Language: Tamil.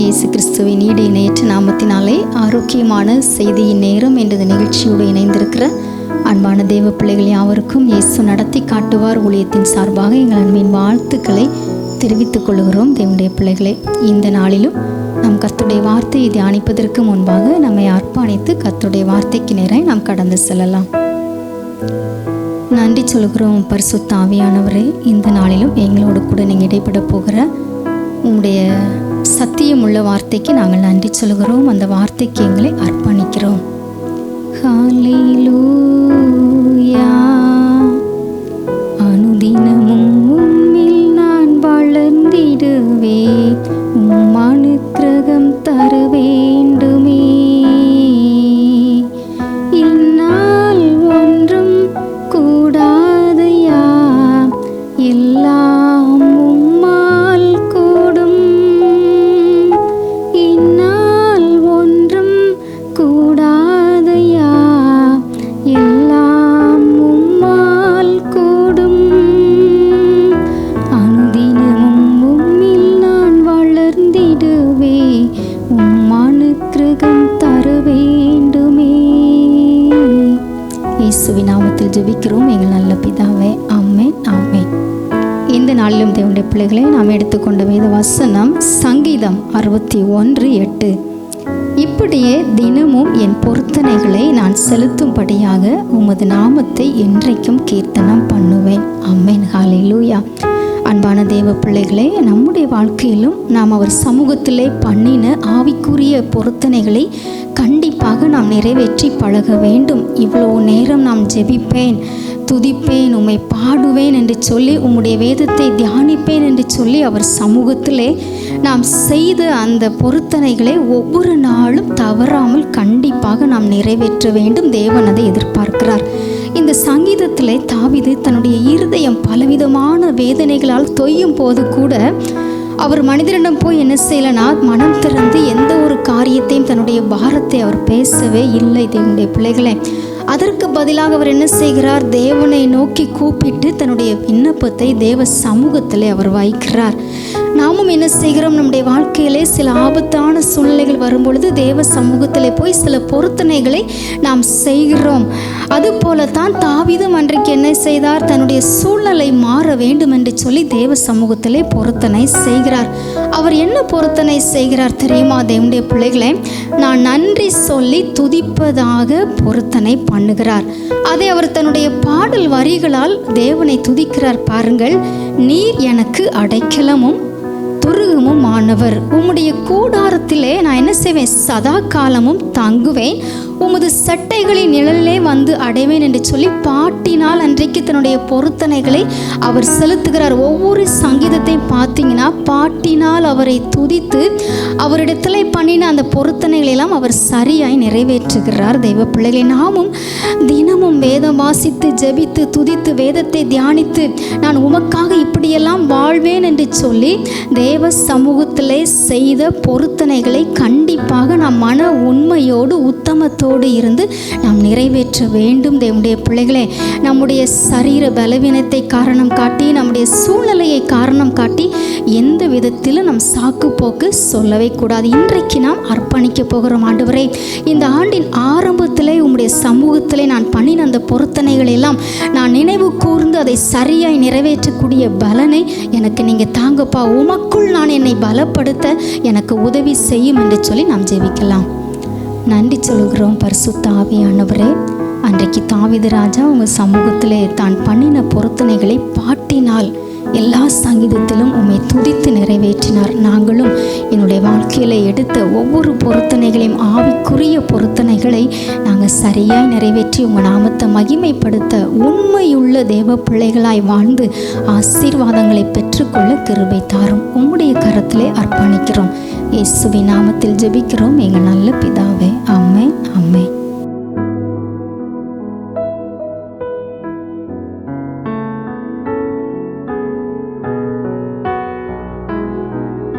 இயேசு கிறிஸ்துவின் ஈடு இணையற்ற நாமத்தினாலே ஆரோக்கியமான செய்தியின் நேரம் என்ற நிகழ்ச்சியோடு இணைந்திருக்கிற அன்பான தேவ பிள்ளைகள் யாவருக்கும் இயேசு நடத்தி காட்டுவார் ஊழியத்தின் சார்பாக எங்கள் அன்பின் வாழ்த்துக்களை தெரிவித்துக் கொள்கிறோம். தேவனுடைய பிள்ளைகளே இந்த நாளிலும் நாம் கத்துடைய வார்த்தையை தியானிப்பதற்கு முன்பாக நம்மை அர்ப்பணித்து கத்துடைய வார்த்தைக்கு நேராய் நாம் கடந்து செல்லலாம். நன்றி சொல்கிறோம் பரிசுத்த ஆவியானவரே இந்த நாளிலும் எங்களோடு கூட நீங்கள் இடைப்பட போகிற உங்களுடைய சத்தியம் உள்ள வார்த்தைக்கு நாங்கள் நன்றி சொல்கிறோம் அந்த வார்த்தைக்கு எங்களை அர்ப்பணிக்கிறோம். அனுதினமும் உம்மில் நான் வளர்ந்திடுவேன். இயேசுவின் நாமத்தில் ஜெபிக்கிறோம். எங்கள் நல்ல பிதாவே ஆமேன் ஆமேன். இந்த நாளிலும் தேவனுடைய பிள்ளைகளை நாம் எடுத்துக்கொண்ட வேத வசனம் சங்கீதம் அறுபத்தி ஒன்று எட்டு. இப்படியே தினமும் என் பொருத்தனைகளை நான் செலுத்தும்படியாக உமது நாமத்தை என்றைக்கும் கீர்த்தனம் பண்ணுவேன். Amen hallelujah. அன்பான தேவ பிள்ளைகளே நம்முடைய வாழ்க்கையிலும் நாம் அவர் சமூகத்திலே பண்ணின ஆவிக்குரிய பொருத்தனைகளை கண்டி கண்டிப்பாக நாம் நிறைவேற்றி பழக வேண்டும். இவ்வளோ நேரம் நாம் ஜெபிப்பேன் துதிப்பேன் உம்மை பாடுவேன் என்று சொல்லி உம்முடைய வேதத்தை தியானிப்பேன் என்று சொல்லி அவர் சமூகத்திலே நாம் செய்த அந்த பொருத்தனைகளை ஒவ்வொரு நாளும் தவறாமல் கண்டிப்பாக நாம் நிறைவேற்ற வேண்டும். தேவன் அதை எதிர்பார்க்கிறார். இந்த சங்கீதத்திலே தாவிது தன்னுடைய இருதயம் பலவிதமான வேதனைகளால் தொய்யும் போது கூட அவர் மனிதரிடம் போய் என்ன செய்யலனா மனம் திறந்து எந்த ஒரு காரியத்தையும் தன்னுடைய பாரத்தை அவர் பேசவே இல்லை தேவனுடைய பிள்ளைகளே. அதற்கு பதிலாக அவர் என்ன செய்கிறார் தேவனை நோக்கி கூப்பிட்டு தன்னுடைய விண்ணப்பத்தை தேவ சமூகத்தில் அவர் வைக்கிறார். நாமும் என்ன செய்கிறோம்? நம்முடைய வாழ்க்கையிலே சில ஆபத்தான சூழ்நிலைகள் வரும்பொழுது தேவ சமூகத்தில் போய் சில பொருத்தனைகளை நாம் செய்கிறோம். அதுபோல தான் தாவிதம் அன்றைக்கு என்ன செய்தார்? தன்னுடைய சூழ்நிலை மாற வேண்டும் என்று சொல்லி தேவ சமூகத்திலே பொருத்தனை செய்கிறார். அவர் என்ன பொருத்தனை செய்கிறார் தெரியுமா? தேவனுடைய பிள்ளைகளை நான் நன்றி சொல்லி துதிப்பதாக பொருத்தனை பண்ணுகிறார். அதை அவர் தன்னுடைய பாடல் வரிகளால் தேவனை துதிக்கிறார். பாருங்கள் நீர் எனக்கு அடைக்கலமும் துருகமும் ஆனவர். உம்முடைய கூடாரத்திலே நான் என்ன செய்வேன்? சதா காலமும் தங்குவேன். உமது சட்டைகளின் நிழலிலே வந்து அடைவேன் என்று சொல்லி பாட்டினால் அன்றைக்கு தன்னுடைய பொருத்தனைகளை அவர் செலுத்துகிறார். ஒவ்வொரு சங்கீதத்தையும் பார்த்தீங்கன்னா பாட்டினால் அவரை துதித்து அவரிடத்துல பண்ணின அந்த பொருத்தனைகளை எல்லாம் அவர் சரியாய் நிறைவேற்றுகிறார். தெய்வ பிள்ளைகளை நாமும் தினமும் வேதம் வாசித்து ஜெபித்து துதித்து வேதத்தை தியானித்து நான் உமக்காக இப்படியெல்லாம் வாழ்வேன் என்று சொல்லி தேவ சமூகத்திலே செய்த பொருத்தனைகளை கண்டிப்பாக நாம் மன உண்மையோடு உத்தமத்தோடு இருந்து நாம் நிறைவேற்ற வேண்டும் தேவனுடைய பிள்ளைகளே. நம்முடைய சரீர பலவீனத்தை காரணம் காட்டி நம்முடைய சூழ்நிலையை காரணம் காட்டி எந்த விதத்திலும் நம் சாக்கு போக்கு சொல்லவே கூடாது. இன்றைக்கு நாம் அர்ப்பணிக்க போகிறோம் ஆண்டவரே. இந்த ஆண்டின் ஆரம்பத்திலே உம்முடைய சமூகத்திலே நான் பண்ணின அந்த பொருத்தனைகள் எல்லாம் நான் நினைவு கூர்ந்து அதை சரியாய் நிறைவேற்றக்கூடிய பலனை எனக்கு நீங்கள் தாங்கப்பா. உமக்குள் நான் என்னை பலப்படுத்த எனக்கு உதவி செய்யும் என்று சொல்லி நாம் ஜெபிக்கலாம். நன்றி சொல்கிறோம் பரிசுத்த ஆவியானவரே. அன்றைக்கு தாவித ராஜா உங்கள் சமூகத்திலே தான் பண்ணின பொருத்தனைகளை பாட்டினால் எல்லா சங்கீதத்திலும் உம்மை துதித்து நிறைவேற்றினார். நாங்களும் என்னுடைய வாழ்க்கையில் எடுத்த ஒவ்வொரு பொருத்தனைகளையும் ஆவிக்குரிய பொருத்தனைகளை நாங்கள் சரியாய் நிறைவேற்றி உங்கள் நாமத்தை மகிமைப்படுத்த உண்மையுள்ள தேவ பிள்ளைகளாய் வாழ்ந்து ஆசீர்வாதங்களை பெற்றுக்கொள்ள கிருபை தாரும். உம்முடைய கரத்திலே அர்ப்பணிக்கிறோம். இயேசுவின் நாமத்தில் ஜெபிக்கிறோம். எங்கள் நல்ல பிதாவே. அம்மே அம்மே